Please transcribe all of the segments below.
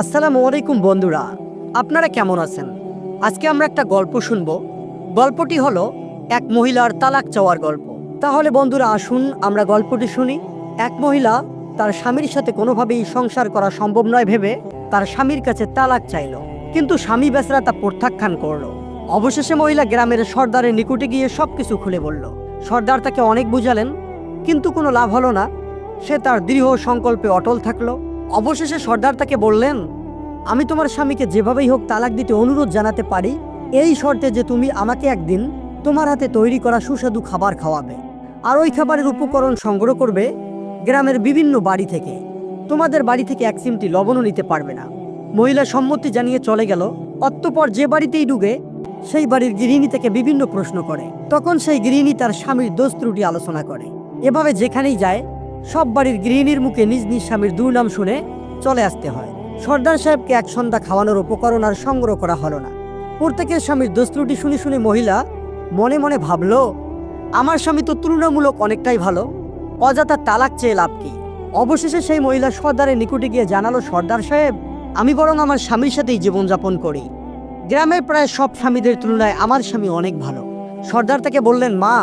আসসালামু আলাইকুম বন্ধুরা, আপনারা কেমন আছেন? আজকে আমরা একটা গল্প শুনব। গল্পটি হলো এক মহিলার তালাক চাওয়ার গল্প। তাহলে বন্ধুরা আসুন, আমরা গল্পটি শুনি। এক মহিলা তার স্বামীর সাথে কোনোভাবেই সংসার করা সম্ভব নয় ভেবে তার স্বামীর কাছে তালাক চাইলো। কিন্তু স্বামী বেচারা তা প্রত্যাখ্যান করল। অবশেষে মহিলা গ্রামের সর্দারের নিকুটে গিয়ে সবকিছু খুলে বলল। সর্দার তাকে অনেক বুঝালেন, কিন্তু কোনো লাভ হলো না। সে তার দৃঢ় সংকল্পে অটল থাকল। অবশেষে সর্দার তাকে বললেন, আমি তোমার স্বামীকে যেভাবেই হোক তালাক দিতে অনুরোধ জানাতে পারি, এই শর্তে যে তুমি আমাকে একদিন তোমার হাতে তৈরি করা সুস্বাদু খাবার খাওয়াবে। আর ওই খাবারের উপকরণ সংগ্রহ করবে গ্রামের বিভিন্ন বাড়ি থেকে। তোমাদের বাড়ি থেকে এক চিমটি লবণও নিতে পারবে না। মহিলা সম্মতি জানিয়ে চলে গেল। অতঃপর যে বাড়িতেই ডুবে সেই বাড়ির গৃহিণী থেকে বিভিন্ন প্রশ্ন করে। তখন সেই গৃহিণী তার স্বামীর দোষ ত্রুটি আলোচনা করে। এভাবে যেখানেই যায় সব বাড়ির গৃহিণীর মুখে নিজ নিজ স্বামীর দুর্নাম শুনে চলে আসতে হয়। সর্দার সাহেবকে এক সন্ধ্যা খাওয়ানোর উপকরণ আর সংগ্রহ করা হলো না। প্রত্যেকের স্বামীর দোষ ত্রুটি শুনে শুনে মহিলা মনে মনে ভাবল, আমার স্বামী তো তুলনামূলক অনেকটাই ভালো। অযথা তালাক চেয়ে লাভ কি? অবশেষে সেই মহিলা সর্দারের নিকটে গিয়ে জানালো, সর্দার সাহেব, আমি বরং আমার স্বামীর সাথেই জীবনযাপন করি। গ্রামের প্রায় সব স্বামীদের তুলনায় আমার স্বামী অনেক ভালো। সর্দার তাকে বললেন, মা,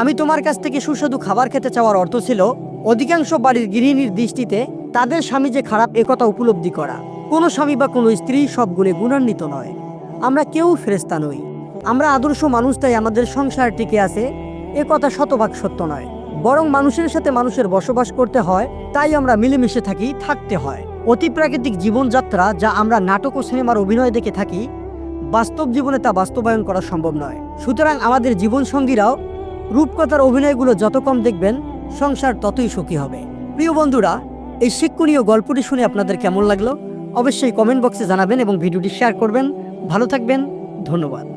আমি তোমার কাছ থেকে সুস্বাদু খাবার খেতে চাওয়ার অর্থ ছিল অধিকাংশ বাড়ির গৃহিণীর দৃষ্টিতে তাদের স্বামী যে খারাপ একথা উপলব্ধি করা, কোনো স্বামী বা কোনো স্ত্রী সব গুণে গুণান্বিত নয়। আমরা কেউ ফেরেস্তা নই। আমরা আদর্শ মানুষ, তাই আমাদের সংসার টিকে আছে। এ কথা শতভাগ সত্য নয়। বরং মানুষের সাথে মানুষের বসবাস করতে হয়, তাই আমরা মিলেমিশে থাকি, থাকতে হয়। অতি প্রাকৃতিক জীবনযাত্রা যা আমরা নাটক ও সিনেমার অভিনয় দেখে থাকি, বাস্তব জীবনে তা বাস্তবায়ন করা সম্ভব নয়। সুতরাং আমাদের জীবনসঙ্গীরাও রূপকথার অভিনয়গুলো যত কম দেখবেন সংসার ততই সুখী হবে। প্রিয় বন্ধুরা, এই শিক্ষণীয় গল্পটি শুনে আপনাদের কেমন লাগল? অবশ্যই কমেন্ট বক্সে জানাবেন এবং ভিডিওটি শেয়ার করবেন। ভালো থাকবেন। ধন্যবাদ।